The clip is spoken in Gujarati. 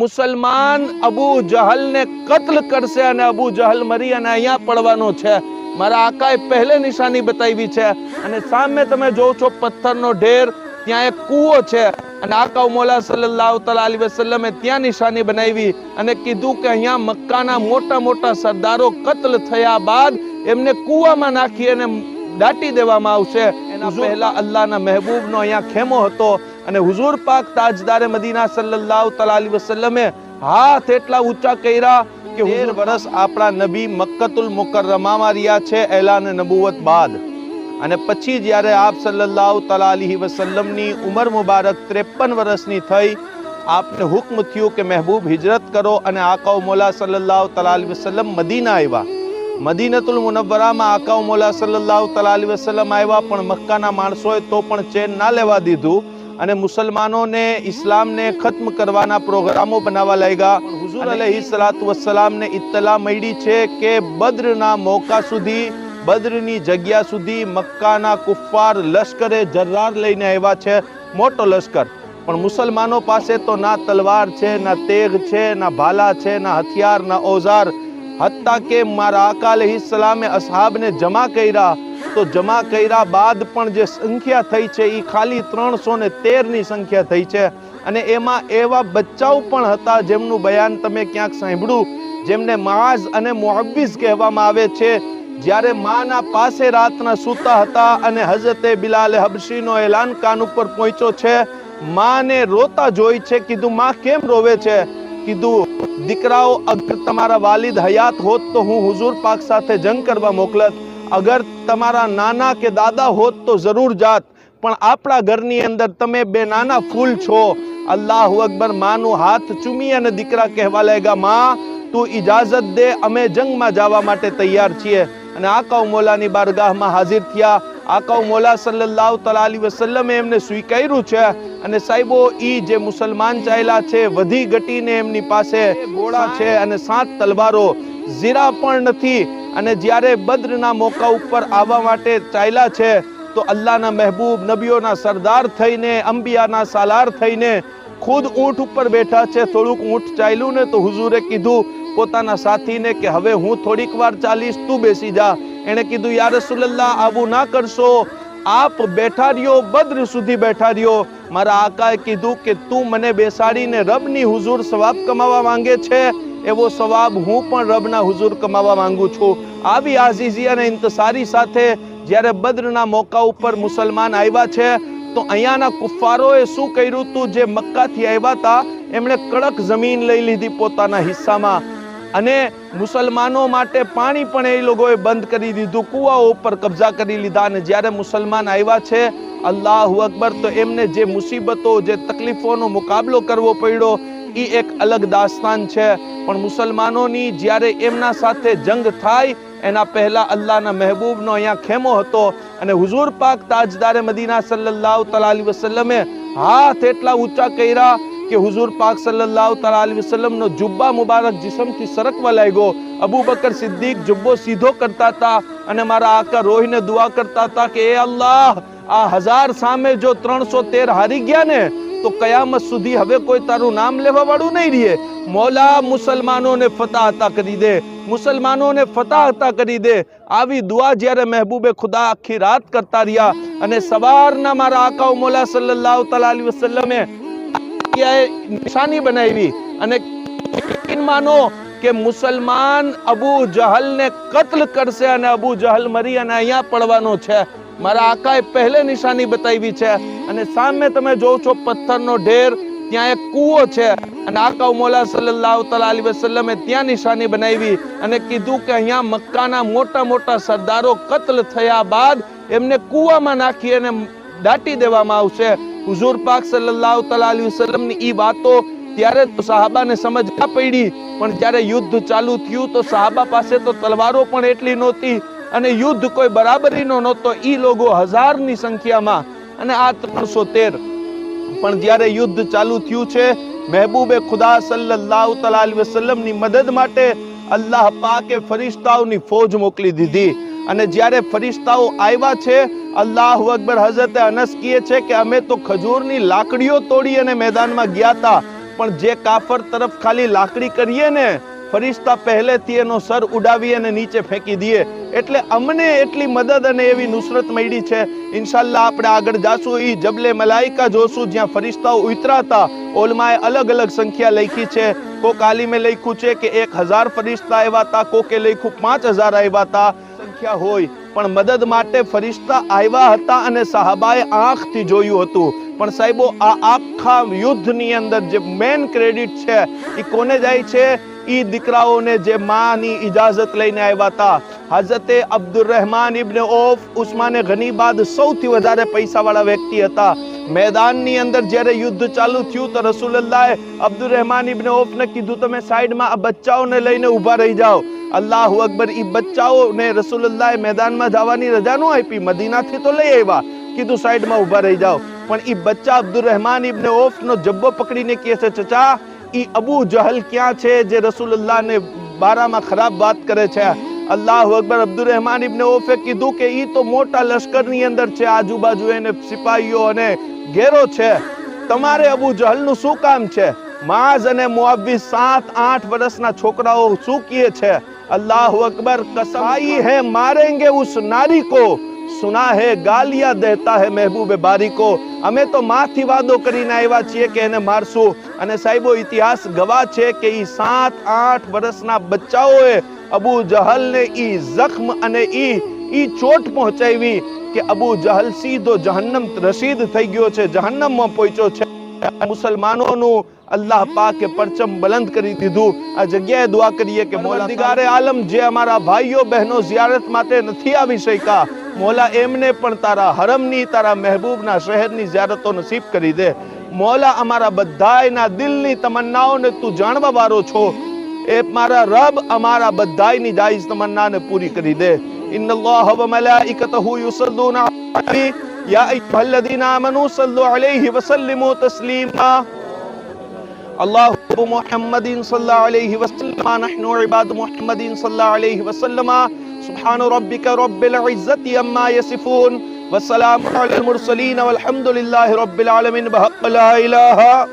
મુસલમાન અબુ જહલને કત્લ કરશે અને અબુ જહલ મરી અને અહીંયા પડવાનો છે. મારા આકાએ પહેલે નિશાની બતાવી છે. અને સામે તમે જોવો છો પથ્થરનો ઢેર ત્યાં એક કૂવો છે. અને આકા મોલા સલ્લાહ તલાલી વસલમે ત્યાં નિશાની બનાવી અને કીધું કે અહીંયા મક્કાના મોટા મોટા સરદારો કત્લ થયા બાદ એમને કૂવામાં નાખી અને દાટી દેવામાં આવશે. એના પહેલા અલ્લાહના મહેબૂબનો અહીંયા ખેમો હતો. અને હુઝુર પાક તાજદારે મદીના સલ્લલ્લાહુ તઆલા વસલ્લમે હાથ એટલા ઊંચા કર્યા કે તેર વર્ષ આપણા નબી મક્કતુલ મુકર્રમામાં રહ્યા છે એલાન નબુવત બાદ. અને પછી જ્યારે આપ સલ્લલ્લાહુ તઆલા અલૈહિ વસલ્લમની ઉંમર મુબારક 53 વર્ષની થઈ આપને હુકમ થયું કે મહેબૂબ હિજરત કરો અને આકાઉ મોલા સલ્લલ્લાહુ તઆલા વસલ્લમ મદીના આવ્યા. મદીનતુલ મુનવ્વરામાં આકાઉ મોલા સલ્લલ્લાહુ તઆલા અલૈહિ વસલ્લમ આવ્યા પણ મક્કાના માણસોએ તો પણ ચેન ના લેવા દીધું. અને મુસલમાનોને ઇસ્લામને ખત્મ કરવાના પ્રોગ્રામો બનાવવા લાગ્યા. હુઝુર અલહી સલાત વસલામને ઇત્તલા મળી છે કે બદ્રના મોકા સુધી બદ્રની જગ્યા સુધી મક્કાના કુફાર લશ્કરે જર્રાર લઈને આવ્યા છે મોટો લશ્કર. પણ મુસલમાનો પાસે તો ના તલવાર છે ના તેગ છે ના ભાલા છે ના હથિયાર ના ઓઝાર. હત્તા કે મારા આકા અલહી સલામે અસહાબને જમા કર્યા તો જમા કર્યા બાદ પણ જે સંખ્યા થઈ છે એ ખાલી ત્રણસો ને તેરની સંખ્યા થઈ છે. અને એમાં એવા બચ્ચાઓ પણ હતા જેમનું બયાન તમે ક્યાંક સાંભળ્યું, જેમને માઝ અને મુહવ્વિઝ કહેવામાં આવે છે. જ્યારે માના પાસે રાતના સૂતા હતા અને હઝરતે બિલાલ હબશીનો એલાન કાન ઉપર પહોંચ્યો છે, માને રોતા જોઈ છે, કીધું, માં, કેમ રોવે છે? કીધું, દીકરાઓ, અગર તમારા વાલિદ હયાત હોત તો હું હુઝુર પાક સાથે જંગ કરવા મોકલત. અગર તમારા નાના કે દાદા હોત તો જરૂર જાત પણ આપણા ઘરની અંદર તમે બે નાના ફૂલ છો. અલ્લાહ અકબર માનું હાથ ચૂમી અને દીકરા કહેવા લાગ્યા માં તું ઇજાજત દે અમે જંગમાં જવા માટે તૈયાર છીએ. અને આકાઉ મોલાની બારગાહમાં હાજર થયા. આકાઉ મોલા સલ્લાહ તલાલી વસલ્લમે એમને સ્વીકાર્યું છે અને સાહેબો ઈ જે મુસલમાન ચાયલા છે વધી ઘટીને એમની પાસે ગોળા છે અને સાત તલવારો જીરા પણ નથી. અને જ્યારે બદ્રના મોકા ઉપર આવવા માટે ચાલ્યા છે, તો અલ્લાહના મહેબૂબ નબીઓના સરદાર થઈને, અંબિયાના સાલાર થઈને ખુદ ઊંટ ઉપર બેઠા છે. થોડુંક ઊંટ ચાલ્યું ને તો હુઝુરે કીધું પોતાના સાથીને કે, હવે હું થોડીક વાર ચાલીશ, તું બેસી જા. એણે કીધું, યા રસુલલ્લાહ, આવું ના કરશો. આપ બેઠા રહ્યો બદ્ર સુધી બેઠા રહ્યો મારા આકાએ કીધું કે, તું મને બેસાડીને રબની હુઝુર સવાબ કમાવા માંગે છે. એવો સવાબ હું પણ રબના હુઝુર કમાવા માંગુ છું. આવી આઝીઝી અને ઇંતસારી સાથે જ્યારે બદ્રના મોકા ઉપર મુસલમાન આવ્યા છે, તો અહીંયાના કુફારોએ શું કર્યું હતું જે મક્કાથી આવ્યા હતા એમણે કડક જમીન લઈ લીધી પોતાના હિસ્સામાં. અને મુસલમાનો માટે પાણી પણ એ લોકોએ બંધ કરી દીધું, કૂવાઓ ઉપર કબજા કરી લીધા. અને જ્યારે મુસલમાન આવ્યા છે, અલ્લાહ અકબર, તો એમને જે મુસીબતો, જે તકલીફોનો મુકાબલો કરવો પડ્યો એ એક અલગ દાસ્તાન છે. પણ મુસલમાનોની જ્યારે એમના સાથે જંગ થાય, એના પહેલા અલ્લાહના મહેબૂબનો અહીંયા ખેમો હતો અને હુઝુર પાક તાજદારે મદીના સલ્લલ્લાહુ તઆલા વસલ્લમે હાથ એટલા ઊંચા કર્યા કે હુઝુર પાક સલ્લલ્લાહુ તઆલા વસલ્લમનો જુબ્બા મુબારક જિસ્મથી સરકવા લાગ્યો. અબુ બકર સિદ્દીક જુબ્બો સીધો કરતા હતા અને મારા આકા રોહીને દુઆ કરતા હતા કે, એ અલ્લાહ, આ હજાર સામે જો ત્રણસો તેર હારી ગયા ને તો કયામત સુધી હવે કોઈ તારું નામ લેવા વાળું નહીં રહીએ. મોલા મુસલમાનોને ફતા અતા કરી દે. મુસલમાનોને ફતા અતા કરી દે. આવી દુઆ જ્યારે મહેબૂબે ખુદા આખી રાત કરતા રહ્યા અને સવારના મારા આકાઓ મોલા સલ્લાહ તઆલા અલૈહિ વસલ્લમે નિશાની બનાવી અને માનો કે મુસલમાન અબુ જહલને કત્લ કરશે અને અબુ જહલ મરી અને અહીંયા પડવાનો છે. મારા આકાએ પહેલે નિશાની બતાવી છે અને સામે તમે જોવો છો પથ્થરનો ઢેર, ત્યાં એક કૂવો છે. અને આકા મોલા સલ્લલ્લાહુ તલાલી વસલમે ત્યાં નિશાની બનાવી અને કીધું કે અહીંયા મક્કાના મોટા મોટા સરદારો કત્લ થયા બાદ એમને કૂવામાં નાખી અને દાટી દેવામાં આવશે. હુઝુર પાક સલ્લલ્લાહુ તલાલી વસલમની એ વાતો ત્યારે તો સાહાબાને સમજ ના પડી, પણ જ્યારે યુદ્ધ ચાલુ થયું તો સાહાબા પાસે તો તલવારો પણ એટલી નહોતી. અને યુદ્ધ કોઈ બરાબરીનો નહોતો, ઈ લોકો હજારની સંખ્યામાં, અને આ ત્રણસો તેર. પણ જ્યારે યુદ્ધ ચાલુ થયું છે, મહેબૂબે ખુદા સલ્લલ્લાહુ તઆલા વસલ્લમની મદદ માટે અલ્લાહ પાકે ફરિશ્તાઓની ફોજ મોકલી દીધી. અને જ્યારે ફરિશ્તાઓ આવ્યા છે, અલ્લાહ અકબર હઝરત અનસ કહે છે કે, અમે તો ખજૂરની લાકડીઓ તોડી અને મેદાનમાં ગયા હતા પણ જે કાફર તરફ ખાલી લાકડી કરીએ ને ફરિશ્તા પહેલેથી એનો સર ઉડાવી અને નીચે ફેંકી દઈએ. એટલે અમને એટલી મદદ અને એવી નુસરત મળી છે. ઇન્શાલ્લાહ આપણે આગળ જાશું. એ જબલે મલાઈકા જોશું, જ્યાં ફરિશ્તાઓ ઉતરાતા. ઓલમાએ અલગ અલગ સંખ્યા લખી છે. કોક આલીમે લખ્યું છે કે એક હજાર ફરિશ્તા આવ્યા હતા કોકે લખ્યું પાંચ હજાર આવ્યા હતા સંખ્યા હોય, પણ મદદ માટે ફરિશ્તા આવ્યા હતા અને સાહબાએ આંખથી જોયું હતું. પણ સાહેબો, આ આખા યુદ્ધની અંદર જે મેન ક્રેડિટ છે એ કોને જાય છે? ઈ દીકરાઓને જે માની ઇજાજત લઈને આવ્યા હતા. હઝરતે અબ્દુર ઇબ્ન ઓફ ઉસ્માને ગની બાદ સૌથી વધારે પૈસાવાળા વ્યક્તિ હતા. મેદાનની અંદર જ્યારે યુદ્ધ ચાલુ થયું તો રસુલલ્લાએ અબ્દુલ રહેમાન ઇબ્ન ઓફને કીધું, તમે સાઈડમાં આ બચ્ચાઓને લઈને ઊભા રહી જાઓ. અલ્લાહુ અકબર, ઈ બચ્ચાઓને રસૂલુલ્લાહે મેદાનમાં જવાની રજા ન આપી, મદીનાથી તો લઈ આવ્યા. કીધું, સાઈડમાં ઊભા રહી જાઓ. પણ ઈ બચ્ચા અબ્દુલ રહેમાન ઇબને ઓફનો જબ્બો પકડીને કહે છે, ચચા ઈ અબુ જહલ ક્યાં છે જે રસૂલુલ્લાહને બારામાં ખરાબ વાત કરે છે અલ્લાહુ અકબર અબ્દુર રહેમાન ઇબ્ન ઓફે કીધું કે ઈ તો મોટા લશ્કરની અંદર છે આજુબાજુ એને સિપાહીઓ અને ઘેરો છે તમારે અબુ જહલનું શું કામ છે માઝ અને મુઆવિઝ સાત આઠ વર્ષના છોકરાઓ શું કહે છે અલ્લાહુ અકબર કસાઈ હે મારેંગે ઉસ નારી કો સુના હે ગાલિયા દેતા હે મહેબૂબે બારી કો અમે તો માથી વાદો કરીને આવ્યા છીએ કે એને મારશું અને સાહેબો ઇતિહાસ ગવાહ છે કે ઈ સાત આઠ વર્ષના બચ્ચાઓએ અબુ જહલને ઈ જખમ અને ઈ ઈ ચોટ પહોંચાવી કે અબુ જહલ સીધો જહન્નમ રસીદ થઈ ગયો છે જહન્નમમાં પહોંચ્યો છે મુસલમાનોનું અલ્લાહ પાકે પરચમ બલંદ કરી દીધું. આ જગ્યાએ દુઆ કરીએ કે મોલા દિગારે આલમ જે અમારા ભાઈઓ બહેનો ઝિયારત માટે નથી આવી શક્યા, મોલા એમને પણ તારા હરમની, તારા મહેબૂબના શહેરની ઝિયારતો નસીબ કરી દે. મોલા અમારા બધાયના દિલની તમન્નાઓને તું જાણવા વાળો છો. એ મારા રબ અમારા બધાયની જાયઝ તમન્નાને પૂરી કરી દે. ઇન્નલ્લાહ વ મલાઇકતહુ યુસલ્લુના يا أيها الذين آمنوا صلوا عليه وسلموا تسليما. اللهم محمد صلى عليه وسلم. نحن عباد محمد صلى عليه وسلم. سبحان ربك رب العزة أما يصفون. والسلام على المرسلين والحمد لله رب العالمين. بحق لا إله